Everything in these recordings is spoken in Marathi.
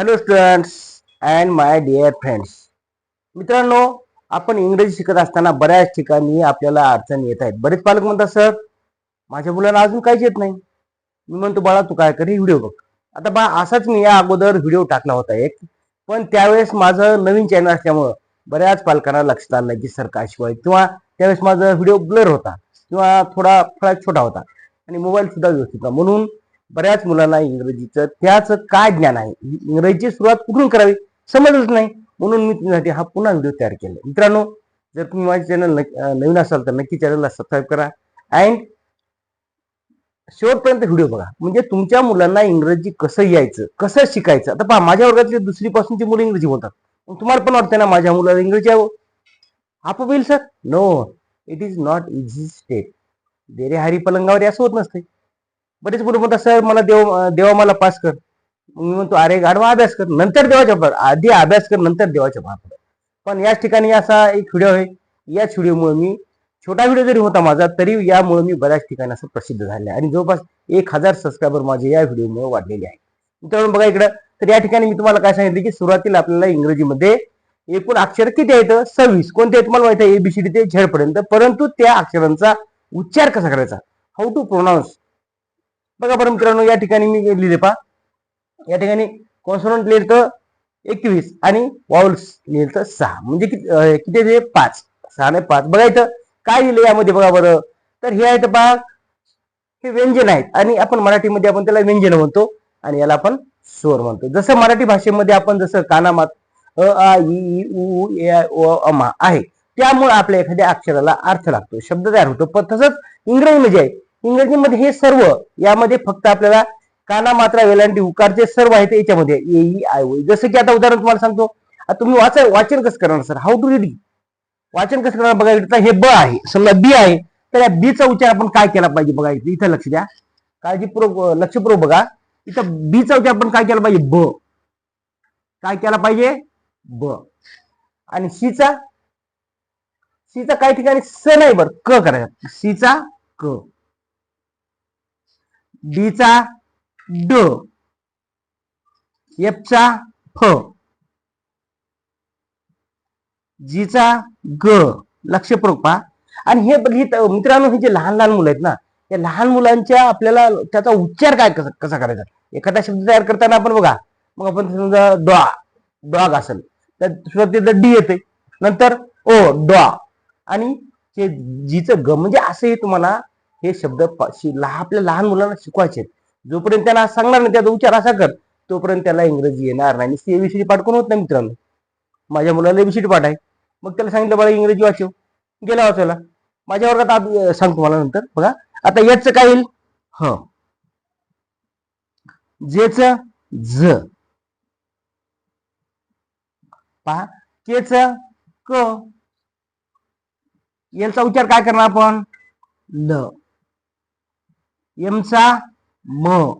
Hello students and my dear friends मित्रांनो आपण इंग्रजी शिकत असताना बऱ्याच ठिकाणी आपल्याला अडचणी येत आहेत. बरेच पालक म्हणतात सर माझ्या मुलांना अजून काहीच येत नाही. मी म्हणतो बाळा तू काय कर व्हिडिओ बघ. आता बा असाच मी या अगोदर व्हिडिओ टाकला होता एक. पण त्यावेळेस माझं नवीन चॅनल असल्यामुळं बऱ्याच पालकांना लक्षात आलं की सर काय शिवाय किंवा त्यावेळेस माझा व्हिडिओ ब्लर होता किंवा थोडा थोडा छोटा होता आणि मोबाईल सुद्धा व्यवस्थित होता म्हणून बऱ्याच मुलांना इंग्रजीचं त्याच काय ज्ञान आहे? इंग्रजीची सुरुवात कुठून करावी? समजलंच नाही. म्हणून मी तुमच्यासाठी हा पुन्हा व्हिडिओ तयार केला. मित्रांनो जर तुम्ही माझे चॅनल नवीन असाल तर नक्की चॅनलला सबस्क्राईब करा. अँड शेवटपर्यंत व्हिडिओ बघा. म्हणजे तुमच्या मुलांना इंग्रजी कसं यायचं? कसं शिकायचं? आता पहा माझ्या वर्गातले दुसरीपासूनची मुलं इंग्रजी बोलतात. तुम्हाला पण वाटतं ना माझ्या मुलाला इंग्रजी यावं आप होईल sir no it is not easy step देरे हरी पलंगावर असं होत नसते बरेच मुलं म्हणतात सर मला देव देवा मला पास कर. मी म्हणतो अरे गाडवा अभ्यास कर नंतर देवाच्या पार आधी अभ्यास कर नंतर देवाच्या पार पण याच ठिकाणी असा एक व्हिडिओ आहे. याच व्हिडिओमुळे मी छोटा व्हिडिओ जरी होता माझा तरी यामुळे मी बऱ्याच ठिकाणी असं प्रसिद्ध झाले आणि जवळपास एक हजार सबस्क्रायबर माझे या व्हिडिओमुळे वाढलेले आहे. मित्रांनो बघा इकडं. तर या ठिकाणी मी तुम्हाला काय सांगितलं की सुरुवातीला आपल्याला इंग्रजीमध्ये एकूण अक्षर किती आहेत? सव्वीस. कोणते आहेत तुम्हाला माहिती आहे? एबीसीडी ते झेडपर्यंत परंतु त्या अक्षरांचा उच्चार कसा करायचा? हाऊ टू प्रोनाऊन्स बघा बरं मित्रांनो या ठिकाणी मी लिहिले पा या ठिकाणी कॉन्सोनंट लिहिलं एकवीस आणि वाउल्स लिहिलं सहा. म्हणजे किती किती ते? पाच. सहा नाही पाच. बघा इथं काय लिहिलं यामध्ये बघा बरं. तर हे आहेत पहा हे व्यंजन आहेत. आणि आपण मराठीमध्ये आपण त्याला व्यंजन म्हणतो आणि याला आपण स्वर म्हणतो. जसं मराठी भाषेमध्ये आपण जसं कानामात अ आ ई, उ ए ओ अमा आहे. त्यामुळे आपल्या एखाद्या अक्षराला अर्थ लागतो. शब्द तयार होतो. पण तसंच इंग्रजीमध्ये आहे. इंग्रजीमध्ये हे सर्व यामध्ये फक्त आपल्याला काना मात्रा वेलांटी उकारचे सर्व आहेत याच्यामध्ये. ए ई आय ओ जसं की आता उदाहरण तुम्हाला सांगतो. आता तुम्ही वाचा वाचन कसं करणार सर? हाऊ टू रीडिंग वाचन कसं करणार? बघा इथं हे ब आहे. समजा बी आहे. तर या बीचा उच्चार आपण काय केला पाहिजे बघा इथं इथं लक्ष द्या. काळजीपूर्वक लक्षपूर्वक बघा. इथं बीचा उच्चार आपण काय केला पाहिजे? ब. काय केला पाहिजे? ब. आणि सी चा सी चा काही ठिकाणी? स नाही बर. क करायचा. सी चा क. डी चा ड. एफ चा फ. जी चा ग. लक्षपूर्वक पहा आणि हे लिहित मित्रांनो हे जे लहान लहान मुलं आहेत ना या लहान मुलांच्या आपल्याला त्याचा उच्चार काय कसा कसा करायचा? एखादा शब्द तयार करताना आपण बघा मग आपण समजा डॉ डॉग असेल तर सुरुवातीला डी येते नंतर ओ डॉ. आणि हे जीचं ग म्हणजे असं हे तुम्हाला हे शब्द आपल्या लहान मुलांना शिकवायचे जोपर्यंत त्याला सांगणार नाही त्याचा उच्चार असा कर तोपर्यंत त्याला इंग्रजी येणार नाही. नुसती एबीसीडी पाठ कोण होत नाही मित्रांनो? माझ्या मुलाला एबीसीडी पाठ आहे. मग त्याला सांगितलं बघा इंग्रजी वाचव. गेला वाचायला. माझ्या वर्गात आज सांगतो मला नंतर. बघा. आता याच काय येईल? ह. जेच ज. पहा. केच क. यांचा उच्चार काय करणार आपण? ल. एमचा म.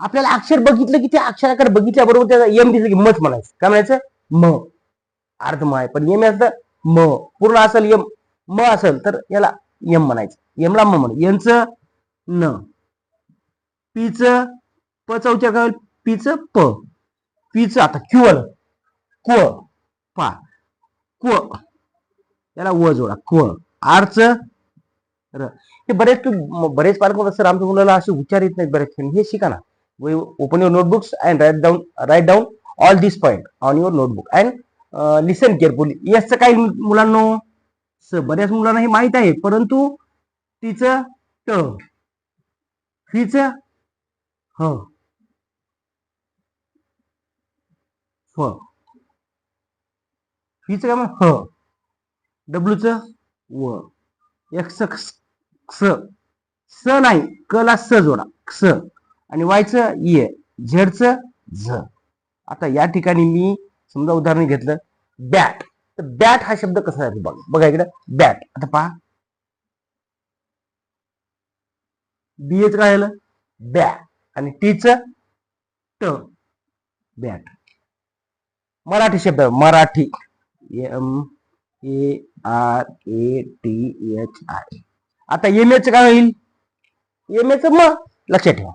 आपल्याला अक्षर बघितलं की त्या अक्षराकडे बघितल्याबरोबर त्याचा एम दिसलं की मच म्हणायचं. काय म्हणायचं? म. अर्ध म आहे. पण एम असतं म. पूर्ण असेल यम म असेल तर याला यम म्हणायचं. यमला म म्हण. यांचं न. पीच पचा उच्चार काय पीच प. पीच आता क्यू आलं. क्व पा. क्व याला व जोडा. क्व आरच हे बरेच बरेच पालक सर आमच्या मुलाला असे उच्चार येत नाहीत बरेच हे शिका ना. Open your notebooks and write down write down all this point on your notebook and listen carefully याचं काही मुलांना सर बऱ्याच मुलांना हे माहीत आहे परंतु तिचं ट हिच ह फ. हिच काय मग ह. डब्ल्यूच व. एक्स क्स स नाही क ला स जोडा क्स आणि वायचं ये झेडचं झ. आता या ठिकाणी मी समजा उदाहरण घेतलं बॅट. तर बॅट हा शब्द कसा आहे बघा बघा इकडे बॅट. आता पहा. बीएच काय आलं? बॅ आणि टीच ट बॅट. मराठी शब्द Marathi. M A R A T H I आता एम एच काय होईल? एम एच म लक्षात ठेवा.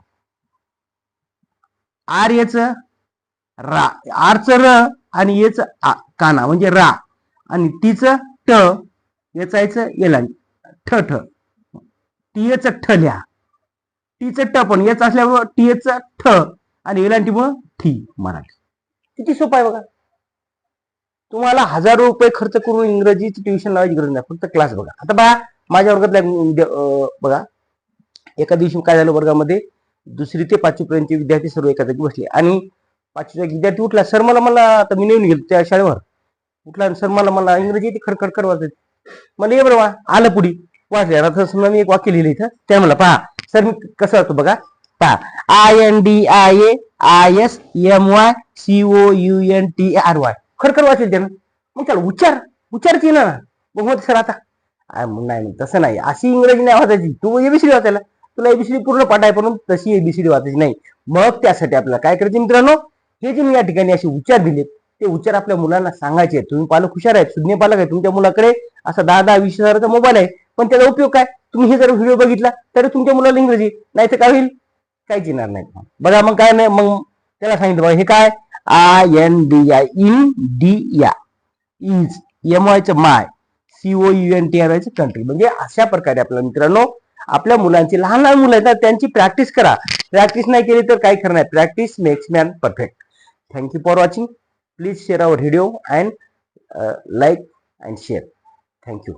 आर एच रा आरच र आणि येच काना म्हणजे रा. आणि तीच ट याचायचं याचं येला ठ ठ. टीएच ठ लिहा. टीच ट पण याच असल्यामुळं टीएच ठ आणि वेलांटीमुळं ठी मराठी. किती सोपं आहे बघा. तुम्हाला हजारो रुपये खर्च करून इंग्रजीची ट्युशन लावायची गरज नाही. फक्त क्लास बघा. आता बघा माझ्या वर्गातल्या अं, बघा एका दिवशी काय झालं वर्गामध्ये दुसरी ते पाचवी पर्यंतचे विद्यार्थी सर्व एका जागी बसले. आणि पाचवीचा विद्यार्थी उठला सर मला मला आता मी नेऊन गेलो त्या शाळेवर. उठला आणि सर मला मला इंग्रजी ते खडखड खड वाचत मला ये बरं वा आलं पुढे. वाचले आता समजा मी एक वाक्य लिहिलं इथं. त्या मला पहा सर मी कसं वाचतो बघा. पहा I N D I A I S M Y C O U N T R Y खरखर वाचेल त्यानं. मग त्याला उच्चार उच्चारची ना. मग मग सर आता नाही नाही, तसं नाही. अशी इंग्रजी नाही वाचायची. तू एबीसीडी वाचायला. तुला एबीसीडी पूर्ण पाठाय पण तशी एबीसीडी वाचायची नाही. मग त्यासाठी आपल्याला काय करायचं मित्रांनो? हे जे मी या ठिकाणी असे उच्चार दिलेत ते उच्चार आपल्या मुलांना सांगायचे आहेत. तुम्ही पालक हुशार आहेत सुज्ञ पालक आहे तुमच्या मुलाकडे असा दहा दहा वीस हजाराचा मोबाईल आहे. पण त्याचा उपयोग काय? तुम्ही हे जर व्हिडिओ बघितला तरी तुमच्या मुलाला इंग्रजी नाही तर काय होईल? काहीच येणार नाही. बघा मग काय नाही मग त्याला सांगितलं बघा हे काय? I N D I India is M आयचं my. CO U N T R आयचं country म्हणजे अशा प्रकारे आपल्या मित्रांनो आपल्या मुलांची लहान लहान मुलं आहेत ना त्यांची प्रॅक्टिस करा. प्रॅक्टिस नाही केली तर काय करणार practice makes man perfect thank you for watching please share our video and like and share thank you